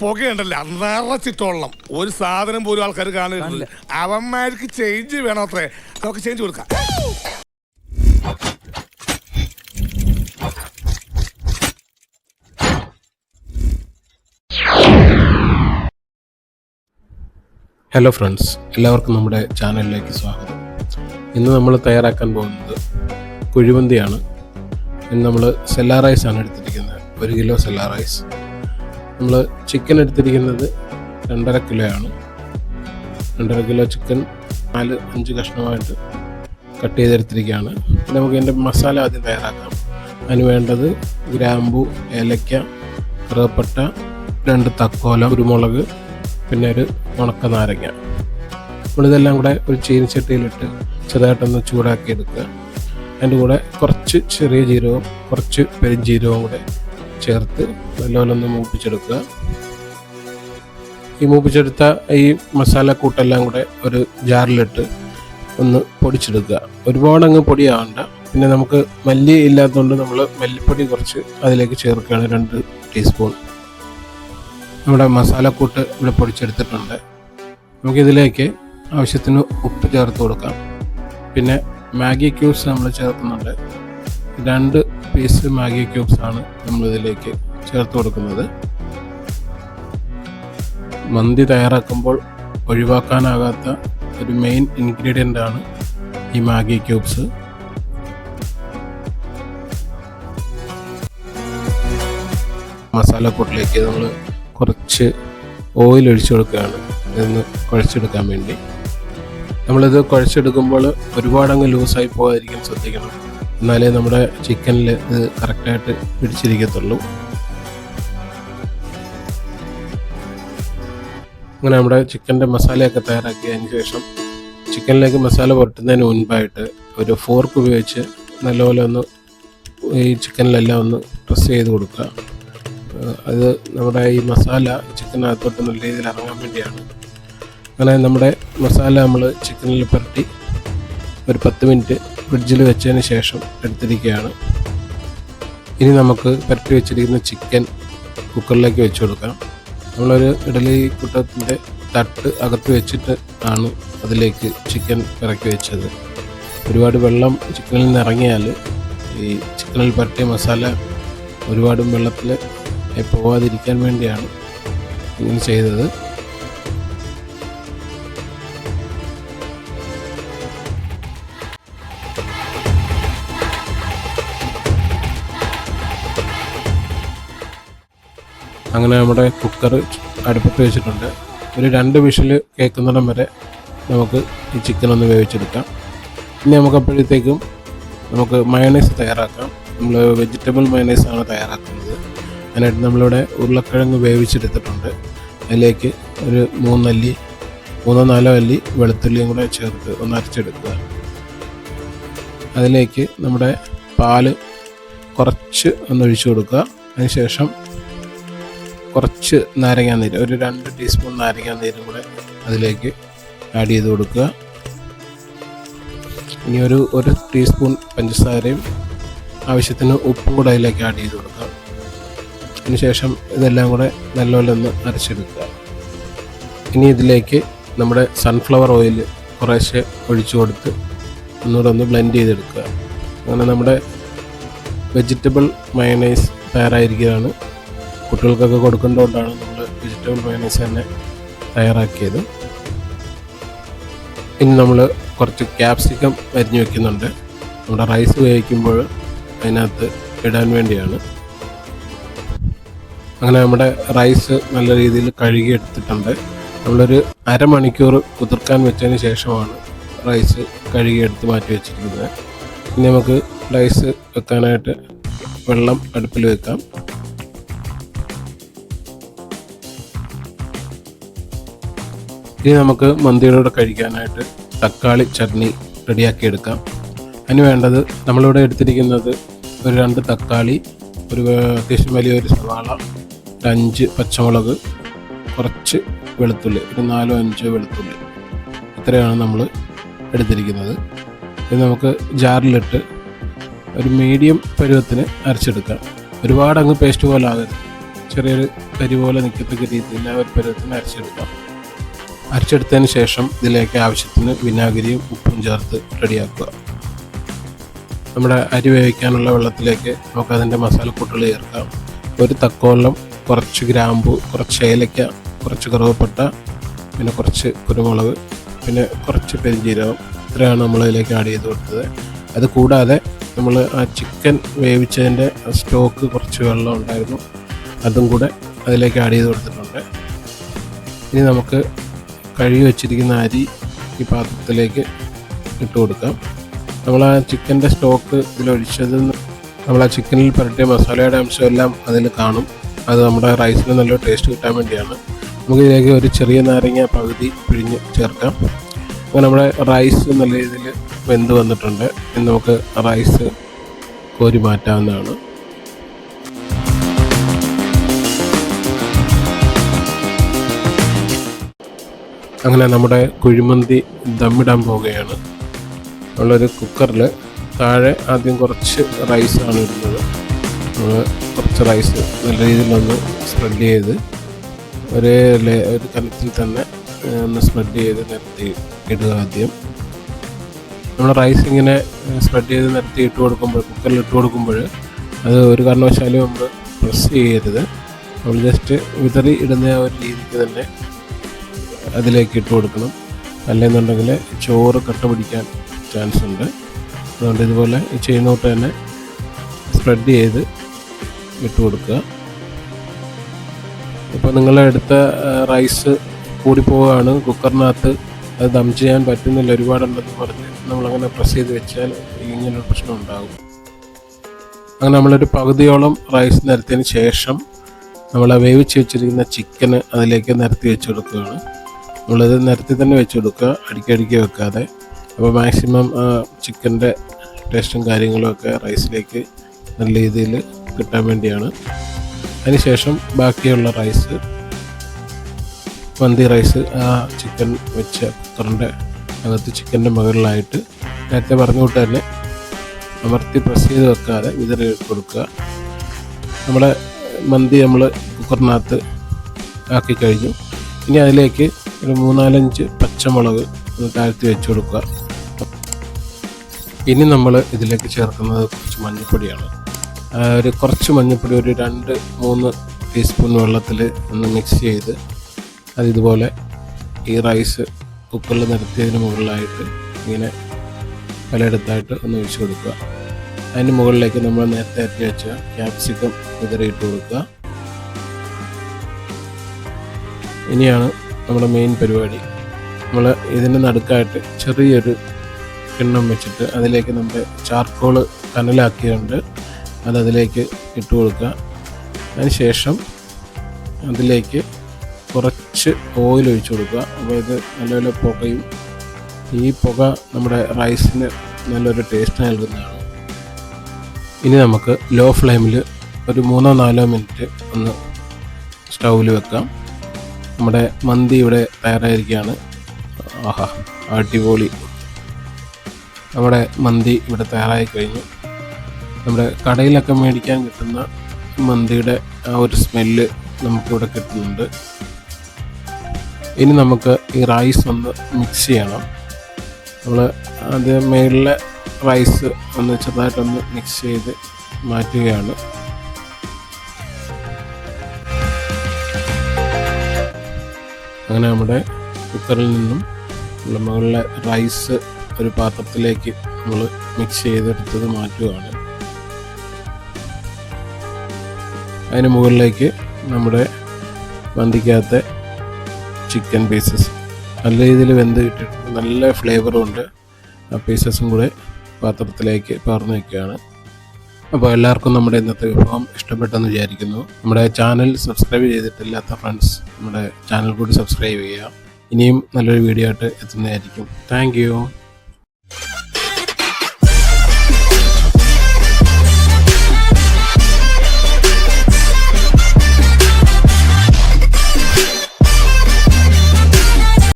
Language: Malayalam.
പുകയുണ്ടല്ല? നിറച്ചിട്ടോളണം ഒരു സാധനം പോലും ആൾക്കാർ കാണരുത്. അവന്മാർക്ക് ചേഞ്ച് വേണം അത്രേ. നമുക്ക് ചേഞ്ച് കൊടുക്കാം. ഹലോ ഫ്രണ്ട്സ് എല്ലാവർക്കും നമ്മുടെ ചാനലിലേക്ക് സ്വാഗതം. ഇന്ന് നമ്മൾ തയ്യാറാക്കാൻ പോകുന്നത് കുഴിമന്തിയാണ്. ഇന്ന് നമ്മൾ സെല്ലാ റൈസാണ് എടുത്തിരിക്കുന്നത്. ഒരു കിലോ സെല്ലാ റൈസ്. നമ്മൾ ചിക്കൻ എടുത്തിരിക്കുന്നത് രണ്ടര കിലോ ആണ് രണ്ടര കിലോ ചിക്കൻ നാല് അഞ്ച് കഷ്ണമായിട്ട് കട്ട് ചെയ്തെടുത്തിരിക്കുകയാണ്. നമുക്ക് ഇതിന്റെ മസാല ആദ്യം തയ്യാറാക്കാം. അതിന് വേണ്ടത് ഗ്രാമ്പു ഏലക്ക കറുവപ്പട്ട രണ്ട് തക്കോല കുരുമുളക് പിന്നെ ഒരു ഉണക്ക നാരങ്ങ. നമ്മളിതെല്ലാം കൂടെ ഒരു ചീനിച്ചട്ടിയിലിട്ട് ചെറുതായിട്ടൊന്ന് ചൂടാക്കി എടുക്കുക അതിന്റെ കൂടെ കുറച്ച് ചെറിയ ജീരകവും കുറച്ച് പെരുംജീരകവും കൂടെ ചേർത്ത് നല്ലപോലെ ഒന്ന് മൂപ്പിച്ചെടുക്കുക. ഈ മൂപ്പിച്ചെടുത്ത ഈ മസാല കൂട്ടെല്ലാം കൂടെ ഒരു ജാറിലിട്ട് ഒന്ന് പൊടിച്ചെടുക്കുക. ഒരുപാട് അങ്ങ് പൊടിയാവണ്ട. പിന്നെ നമുക്ക് മല്ലി ഇല്ലാത്തതുകൊണ്ട് നമ്മൾ മല്ലിപ്പൊടി കുറച്ച് അതിലേക്ക് ചേർക്കുകയാണ് രണ്ട് ടീസ്പൂൺ. നമ്മുടെ മസാലക്കൂട്ട് ഇവിടെ പൊടിച്ചെടുത്തിട്ടുണ്ട്. നമുക്കിതിലേക്ക് ആവശ്യത്തിന് ഉപ്പ് ചേർത്ത് കൊടുക്കാം. പിന്നെ മാഗി ക്യൂബ്സ് നമ്മൾ ചേർക്കുന്നുണ്ട്. രണ്ട് പീസ് മാഗി ക്യൂബ്സ് ആണ് നമ്മളിതിലേക്ക് ചേർത്ത് കൊടുക്കുന്നത്. മന്തി തയ്യാറാക്കുമ്പോൾ ഒഴിവാക്കാനാകാത്ത ഒരു മെയിൻ ഇൻഗ്രീഡിയന്റ് ആണ് ഈ മാഗി ക്യൂബ്സ്. മസാലക്കൂട്ടിലേക്ക് നമ്മൾ കുറച്ച് ഓയിൽ ഒഴിച്ചു കൊടുക്കുകയാണ്. ഇതൊന്ന് കുഴച്ചെടുക്കാൻ വേണ്ടി. നമ്മളിത് കുഴച്ചെടുക്കുമ്പോൾ ഒരുപാടങ്ങ് ലൂസായി പോകാതിരിക്കാൻ ശ്രദ്ധിക്കണം. എന്നാലേ നമ്മുടെ ചിക്കനിൽ ഇത് കറക്റ്റായിട്ട് പിടിച്ചിരിക്കത്തുള്ളൂ. അങ്ങനെ നമ്മുടെ ചിക്കന്റെ മസാലയൊക്കെ തയ്യാറാക്കിയതിന് ശേഷം ചിക്കനിലേക്ക് മസാല പുരട്ടുന്നതിന് മുൻപായിട്ട് ഒരു ഫോർക്ക് ഉപയോഗിച്ച് നല്ലപോലെ ഒന്ന് ഈ ചിക്കനിലെല്ലാം ഒന്ന് പ്രസ് ചെയ്ത് കൊടുക്കുക. അത് നമ്മുടെ ഈ മസാല ചിക്കനകത്തോട്ട് നല്ല രീതിയിൽ ഇറങ്ങാൻ വേണ്ടിയാണ്. അങ്ങനെ നമ്മുടെ മസാല നമ്മൾ ചിക്കനിൽ പുരട്ടി ഒരു പത്ത് മിനിറ്റ് ഫ്രിഡ്ജിൽ വെച്ചതിന് ശേഷം എടുത്തിരിക്കുകയാണ്. ഇനി നമുക്ക് പരട്ടി വെച്ചിരിക്കുന്ന ചിക്കൻ കുക്കറിലേക്ക് വെച്ച് കൊടുക്കാം. നമ്മളൊരു ഇഡലി കുട്ടത്തിന്റെ തട്ട് അകത്ത് വെച്ചിട്ട് ആണ് അതിലേക്ക് ചിക്കൻ ഇറക്കി വെച്ചത്. ഒരുപാട് വെള്ളം ചിക്കനിൽ നിന്ന് ഇറങ്ങിയാൽ ഈ ചിക്കനിൽ പരട്ടിയ മസാല ഒരുപാടും വെള്ളത്തിൽ പോവാതിരിക്കാൻ വേണ്ടിയാണ് ഇങ്ങനെ ചെയ്തത്. അങ്ങനെ നമ്മുടെ കുക്കർ അടുപ്പത്ത് വെച്ചിട്ടുണ്ട്. ഒരു രണ്ട് വിഷിൽ കേൾക്കുന്നിടം വരെ നമുക്ക് ഈ ചിക്കൻ ഒന്ന് വേവിച്ചെടുക്കാം. ഇനി നമുക്ക് അപ്പോഴത്തേക്കും നമുക്ക് മയണൈസ് തയ്യാറാക്കാം. നമ്മൾ വെജിറ്റബിൾ മയണൈസ് ആണ് തയ്യാറാക്കുന്നത്. അതിനായിട്ട് നമ്മളിവിടെ ഉരുളക്കിഴങ്ങ് വേവിച്ചെടുത്തിട്ടുണ്ട്. അതിലേക്ക് ഒരു മൂന്നല്ലി മൂന്നോ നാലോ അല്ലി വെളുത്തുള്ളിയും കൂടെ ചേർത്ത് ഒന്ന് അരച്ചെടുക്കുക. അതിലേക്ക് നമ്മുടെ പാൽ കുറച്ച് ഒന്ന് ഒഴിച്ചു കൊടുക്കുക. അതിനുശേഷം കുറച്ച് നാരങ്ങാനീര് ഒരു രണ്ട് ടീസ്പൂൺ നാരങ്ങാനീരും കൂടെ അതിലേക്ക് ആഡ് ചെയ്ത് കൊടുക്കുക. ഇനി ഒരു ഒരു ടീസ്പൂൺ പഞ്ചസാരയും ആവശ്യത്തിന് ഉപ്പും കൂടെ അതിലേക്ക് ആഡ് ചെയ്ത് കൊടുക്കുക. അതിനുശേഷം ഇതെല്ലാം കൂടെ നല്ലപോലെ ഒന്ന് അരച്ചെടുക്കുക. ഇനി ഇതിലേക്ക് നമ്മുടെ സൺഫ്ലവർ ഓയിൽ കുറേശ്ശെ ഒഴിച്ചു കൊടുത്ത് ഒന്നുകൂടെ ഒന്ന് ബ്ലെൻഡ് ചെയ്തെടുക്കുക. അങ്ങനെ നമ്മുടെ വെജിറ്റബിൾ മയണൈസ് തയ്യാറായിരിക്കുകയാണ്. കുട്ടികൾക്കൊക്കെ കൊടുക്കേണ്ടതുകൊണ്ടാണ് നമ്മൾ വെജിറ്റബിൾ മയണൈസ് തന്നെ തയ്യാറാക്കിയത്. ഇനി നമ്മൾ കുറച്ച് ക്യാപ്സിക്കം അരിഞ്ഞു വെക്കുന്നുണ്ട്. നമ്മുടെ റൈസ് വേവിക്കുമ്പോൾ അതിനകത്ത് ഇടാൻ വേണ്ടിയാണ്. അങ്ങനെ നമ്മുടെ റൈസ് നല്ല രീതിയിൽ കഴുകി എടുത്തിട്ടുണ്ട്. നമ്മളൊരു അരമണിക്കൂർ കുതിർക്കാൻ വെച്ചതിന് ശേഷമാണ് റൈസ് കഴുകി എടുത്ത് മാറ്റി വെച്ചിരിക്കുന്നത്. ഇനി നമുക്ക് റൈസ് വെക്കാനായിട്ട് വെള്ളം അടുപ്പിൽ വെക്കാം. ഇനി നമുക്ക് മന്തിയുടെ കഴിക്കാനായിട്ട് തക്കാളി ചട്നി റെഡിയാക്കി എടുക്കാം അതിന് വേണ്ടത് നമ്മളിവിടെ എടുത്തിരിക്കുന്നത് ഒരു രണ്ട് തക്കാളി ഒരു അത്യാവശ്യം വലിയൊരു സവാള ഒരു അഞ്ച് പച്ചമുളക് കുറച്ച് വെളുത്തുള്ളി ഒരു നാലോ അഞ്ചോ വെളുത്തുള്ളി. ഇത്രയാണ് നമ്മൾ എടുത്തിരിക്കുന്നത്. ഇത് നമുക്ക് ജാറിലിട്ട് ഒരു മീഡിയം പരുവത്തിന് അരച്ചെടുക്കാം. ഒരുപാട് അങ്ങ് പേസ്റ്റ് പോലെ ആകരുത്. ചെറിയൊരു കരി പോലെ നിൽക്കത്തക്ക രീതിയിൽ ആ ഒരു പരുവത്തിന് അരച്ചെടുക്കാം. അരച്ചെടുത്തതിന് ശേഷം ഇതിലേക്ക് ആവശ്യത്തിന് വിനാഗിരിയും ഉപ്പും ചേർത്ത് റെഡിയാക്കുക. നമ്മുടെ അരി വേവിക്കാനുള്ള വെള്ളത്തിലേക്ക് നമുക്ക് അതിന്റെ മസാലക്കൂട്ടുകൾ ചേർക്കാം. ഒരു തക്കോലം കുറച്ച് ഗ്രാമ്പു കുറച്ച് ഏലക്ക കുറച്ച് കറുവപ്പട്ട പിന്നെ കുറച്ച് കുരുമുളക് പിന്നെ കുറച്ച് പെരിഞ്ജീരകം ഇത്രയാണ് നമ്മൾ ഇതിലേക്ക് ആഡ് ചെയ്ത് കൊടുത്തത്. അത് കൂടാതെ നമ്മൾ ആ ചിക്കൻ വേവിച്ചതിന്റെ സ്റ്റോക്ക് കുറച്ച് വെള്ളം ഉണ്ടായിരുന്നു. അതും കൂടെ അതിലേക്ക് ആഡ് ചെയ്ത് കൊടുത്തിട്ടുണ്ട്. ഇനി നമുക്ക് കഴുകി വെച്ചിരിക്കുന്ന അരി ഈ പാത്രത്തിലേക്ക് ഇട്ട് കൊടുക്കാം. നമ്മൾ ആ ചിക്കന്റെ സ്റ്റോക്ക് ഇതിലൊഴിച്ചത് നമ്മൾ ആ ചിക്കനിൽ പുരട്ടിയ മസാലയുടെ അംശമെല്ലാം അതിൽ കാണും. അത് നമ്മുടെ റൈസിന് നല്ല ടേസ്റ്റ് കിട്ടാൻ വേണ്ടിയാണ്. നമുക്ക് ഇതിലേക്ക് ഒരു ചെറിയ നാരങ്ങ പകുതി പിഴിഞ്ഞ് ചേർക്കാം. അപ്പോൾ നമ്മുടെ റൈസ് നല്ല രീതിയിൽ വെന്ത് വന്നിട്ടുണ്ട്. ഇനി നമുക്ക് റൈസ് കോരി മാറ്റാവുന്നതാണ്. അങ്ങനെ നമ്മുടെ കുഴിമന്തി ദമ്മിടാൻ പോവുകയാണ്. നമ്മളൊരു കുക്കറിൽ താഴെ ആദ്യം കുറച്ച് റൈസാണ് ഇടുന്നത്. നമ്മൾ കുറച്ച് റൈസ് നല്ല രീതിയിൽ ഒന്ന് സ്പ്രെഡ് ചെയ്ത് ഒരേ ഒരു കലത്തിൽ തന്നെ ഒന്ന് സ്പ്രെഡ് ചെയ്ത് നിരത്തി ഇടുക ആദ്യം. നമ്മൾ റൈസ് ഇങ്ങനെ സ്പ്രെഡ് ചെയ്ത് നിരത്തി ഇട്ട് കൊടുക്കുമ്പോൾ കുക്കറിൽ ഇട്ട് കൊടുക്കുമ്പോൾ അത് ഒരു കാരണവശാലും നമ്മൾ പ്രസ് ചെയ്യരുത്. നമ്മൾ ജസ്റ്റ് വിതറി ഇടുന്ന ആ ഒരു രീതിക്ക് തന്നെ അതിലേക്ക് ഇട്ട് കൊടുക്കണം. അല്ലെന്നുണ്ടെങ്കിൽ ചോറ് കട്ട പിടിക്കാൻ ചാൻസ് ഉണ്ട്. അതുകൊണ്ട് ഇതുപോലെ ഈ ചെയ്യുന്നോട്ട് തന്നെ സ്പ്രെഡ് ചെയ്ത് ഇട്ട് കൊടുക്കുക. ഇപ്പോൾ നിങ്ങൾ എടുത്ത റൈസ് കൂടിപ്പോവുകയാണ് കുക്കറിനകത്ത് അത് ദം ചെയ്യാൻ പറ്റുന്നില്ല. ഒരുപാടുണ്ടെന്ന് പറഞ്ഞ് നമ്മളങ്ങനെ പ്രസ് ചെയ്ത് വെച്ചാൽ ഇങ്ങനൊരു പ്രശ്നം ഉണ്ടാകും. അങ്ങനെ നമ്മളൊരു പകുതിയോളം റൈസ് നിരത്തിയതിന് ശേഷം നമ്മൾ വേവിച്ച് വെച്ചിരിക്കുന്ന ചിക്കന് അതിലേക്ക് നിരത്തി വെച്ച് കൊടുക്കുകയാണ്. നമ്മളത് നിരത്തി തന്നെ വെച്ച് കൊടുക്കുക. അടിക്കടിക്ക് വെക്കാതെ. അപ്പോൾ മാക്സിമം ചിക്കന്റെ ടേസ്റ്റും കാര്യങ്ങളുമൊക്കെ റൈസിലേക്ക് നല്ല രീതിയിൽ കിട്ടാൻ വേണ്ടിയാണ്. അതിനുശേഷം ബാക്കിയുള്ള റൈസ് മന്തി റൈസ് ആ ചിക്കൻ വെച്ച കുക്കറിന്റെ അകത്ത് ചിക്കന്റെ മുകളിലായിട്ട് നേരത്തെ പറഞ്ഞുകൊണ്ട് തന്നെ അമർത്തി പ്രസ് ചെയ്ത് വെക്കാതെ വിതറി കൊടുക്കുക. നമ്മുടെ മന്തി നമ്മൾ കുക്കറിനകത്ത് ആക്കി കഴിഞ്ഞു. ഇനി അതിലേക്ക് ഒരു മൂന്നാലഞ്ച് പച്ചമുളക് ഒന്ന് താഴ്ത്തി വെച്ച് കൊടുക്കുക. ഇനി നമ്മൾ ഇതിലേക്ക് ചേർക്കുന്നത് കുറച്ച് മഞ്ഞൾപ്പൊടിയാണ് ഒരു കുറച്ച് മഞ്ഞൾപ്പൊടി ഒരു രണ്ട് മൂന്ന് ടീസ്പൂൺ വെള്ളത്തിൽ ഒന്ന് മിക്സ് ചെയ്ത് അതിതുപോലെ ഈ റൈസ് കുക്കറിൽ നിരത്തിയതിന് മുകളിലായിട്ട് ഇങ്ങനെ പലയിടത്തായിട്ട് ഒന്ന് ഒഴിച്ച് കൊടുക്കുക. അതിന് മുകളിലേക്ക് നമ്മൾ നേരത്തെ ഇറക്കി വെച്ച ക്യാപ്സിക്കം വിതറിയിട്ട് കൊടുക്കുക. ഇനിയാണ് നമ്മുടെ മെയിൻ പരിപാടി. നമ്മൾ ഇതിന്റെ നടുക്കായിട്ട് ചെറിയൊരു കിണ്ണം വെച്ചിട്ട് അതിലേക്ക് നമ്മൾ ചാർക്കോൾ കനലാക്കിയുണ്ട് അതതിലേക്ക് ഇട്ട് കൊടുക്കുക. അതിനുശേഷം അതിലേക്ക് കുറച്ച് ഓയിൽ ഒഴിച്ചു കൊടുക്കുക. അപ്പോൾ ഇത് നല്ല നല്ല പുകയും ഈ പുക നമ്മുടെ റൈസിന് നല്ലൊരു ടേസ്റ്റ് നൽകുന്നതാണ്. ഇനി നമുക്ക് ലോ ഫ്ലെയിമിൽ ഒരു മൂന്നോ നാലോ മിനിറ്റ് ഒന്ന് സ്റ്റൗവിൽ വെക്കാം. നമ്മുടെ മന്തി ഇവിടെ തയ്യാറായിരിക്കുകയാണ്. ആഹാ അടിപൊളി. നമ്മുടെ മന്തി ഇവിടെ തയ്യാറായി കഴിഞ്ഞു നമ്മുടെ കടയിലൊക്കെ മേടിക്കാൻ കിട്ടുന്ന മന്തിയുടെ ആ ഒരു സ്മെല്ല് നമുക്കിവിടെ കിട്ടുന്നുണ്ട്. ഇനി നമുക്ക് ഈ റൈസ് ഒന്ന് മിക്സ് ചെയ്യണം. നമ്മൾ അത് മേളിലെ റൈസ് ഒന്ന് ചെറുതായിട്ടൊന്ന് മിക്സ് ചെയ്ത് മാറ്റുകയാണ്. അങ്ങനെ നമ്മുടെ കുക്കറിൽ നിന്നും നമ്മുടെ മുകളിലെ റൈസ് ഒരു പാത്രത്തിലേക്ക് നമ്മൾ മിക്സ് ചെയ്തെടുത്തത് മാറ്റുകയാണ് അതിന് മുകളിലേക്ക് നമ്മുടെ മന്തിക്കകത്തെ ചിക്കൻ പീസസ് നല്ല രീതിയിൽ വെന്ത് കിട്ടിയിട്ടുണ്ട്. നല്ല ഫ്ലേവറും ഉണ്ട്. ആ പീസസും കൂടെ പാത്രത്തിലേക്ക് പറഞ്ഞു വയ്ക്കുകയാണ് അപ്പോൾ എല്ലാവർക്കും നമ്മുടെ ഇന്നത്തെ വിഭവം ഇഷ്ടപ്പെട്ടെന്ന് വിചാരിക്കുന്നു. നമ്മുടെ ചാനൽ സബ്സ്ക്രൈബ് ചെയ്തിട്ടില്ലാത്ത ഫ്രണ്ട്സ് നമ്മുടെ ചാനൽ കൂടി സബ്സ്ക്രൈബ് ചെയ്യുക. ഇനിയും നല്ലൊരു വീഡിയോ ആയിട്ട് എത്തുന്നതായിരിക്കും. താങ്ക്